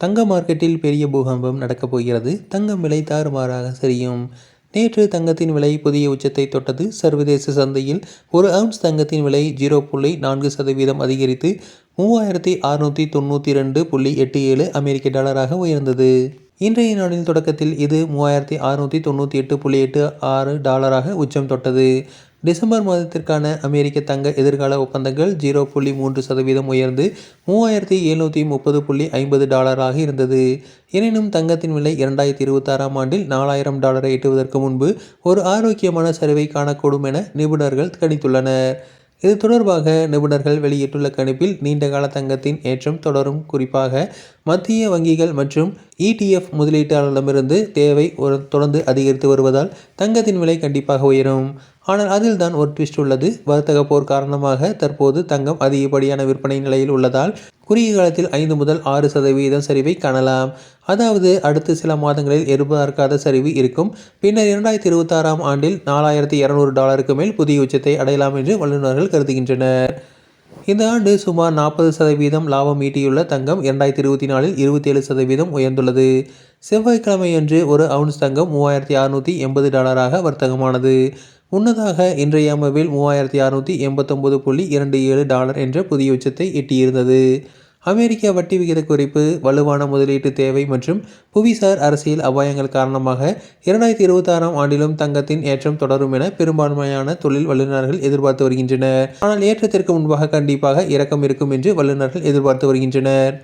தங்க மார்க்கெட்டில் பெரிய பூகம்பம் நடக்கப் போகிறது. தங்கம் விலை தாறுமாறாக சரியும். நேற்று தங்கத்தின் விலை புதிய உச்சத்தை தொட்டது. சர்வதேச சந்தையில் ஒரு அவுன்ஸ் தங்கத்தின் விலை ஜீரோ புள்ளி நான்கு சதவீதம் அதிகரித்து மூவாயிரத்தி அறுநூற்றி தொண்ணூற்றி ரெண்டு புள்ளி எட்டு ஏழு அமெரிக்க டாலராக உயர்ந்தது. இன்றைய நாளின் தொடக்கத்தில் இது மூவாயிரத்தி அறுநூற்றி தொண்ணூற்றி எட்டு புள்ளி எட்டு ஆறு டாலராக உச்சம் தொட்டது. டிசம்பர் மாதத்திற்கான அமெரிக்க தங்க எதிர்கால ஒப்பந்தங்கள் ஜீரோ புள்ளி மூன்று சதவீதம் உயர்ந்து மூவாயிரத்தி எழுநூற்றி முப்பது புள்ளி ஐம்பது டாலராக இருந்தது. எனினும் தங்கத்தின் விலை இரண்டாயிரத்தி இருபத்தாறாம் ஆண்டில் நாலாயிரம் டாலரை எட்டுவதற்கு முன்பு ஒரு ஆரோக்கியமான சரிவை காணக்கூடும் என நிபுணர்கள் கணித்துள்ளனர். இது தொடர்பாக நிபுணர்கள் வெளியிட்டுள்ள கணிப்பில் நீண்டகால தங்கத்தின் ஏற்றம் தொடரும். குறிப்பாக மத்திய வங்கிகள் மற்றும் இடிஎஃப் முதலீட்டாளர்களிடமிருந்து தேவை ஒரு தொடர்ந்து அதிகரித்து வருவதால் தங்கத்தின் விலை கண்டிப்பாக உயரும். ஆனால் அதில் தான் ஒரு ட்விஸ்ட் உள்ளது. வர்த்தக போர் காரணமாக தற்போது தங்கம் அதிகப்படியான விற்பனை நிலையில் உள்ளதால் குறுகிய காலத்தில் ஐந்து முதல் ஆறு சதவீதம் சரிவை காணலாம். அதாவது அடுத்த சில மாதங்களில் எதிர்பார்க்காத சரிவு இருக்கும். பின்னர் இரண்டாயிரத்தி இருபத்தாறாம் ஆண்டில் நாலாயிரத்தி இரநூறு டாலருக்கு மேல் புதிய உச்சத்தை அடையலாம் என்று வல்லுநர்கள் கருதுகின்றனர். இந்த ஆண்டு சுமார் நாற்பது சதவீதம் லாபம் ஈட்டியுள்ள தங்கம் இரண்டாயிரத்தி இருபத்தி நாலில் இருபத்தேழு சதவீதம் உயர்ந்துள்ளது. செவ்வாய்க்கிழமையன்று ஒரு அவுன்ஸ் தங்கம் மூவாயிரத்தி அறுநூற்றி எண்பது டாலராக வர்த்தகமானது. முன்னதாக இன்றைய அமர்வில் மூவாயிரத்தி அறுநூற்றி எண்பத்தொம்பது புள்ளி இரண்டு ஏழு டாலர் என்ற புதிய உச்சத்தை எட்டியிருந்தது. அமெரிக்க வட்டி விகித குறைப்பு வலுவான முதலீட்டு தேவை மற்றும் புவிசார் அரசியல் அபாயங்கள் காரணமாக இரண்டாயிரத்தி இருபத்தாறாம் ஆண்டிலும் தங்கத்தின் ஏற்றம் தொடரும் என பெரும்பான்மையான தொழில் வல்லுநர்கள் எதிர்பார்த்து வருகின்றனர். ஆனால் ஏற்றத்திற்கு முன்பாக கண்டிப்பாக இறக்கம் இருக்கும் என்று வல்லுநர்கள் எதிர்பார்த்து வருகின்றனர்.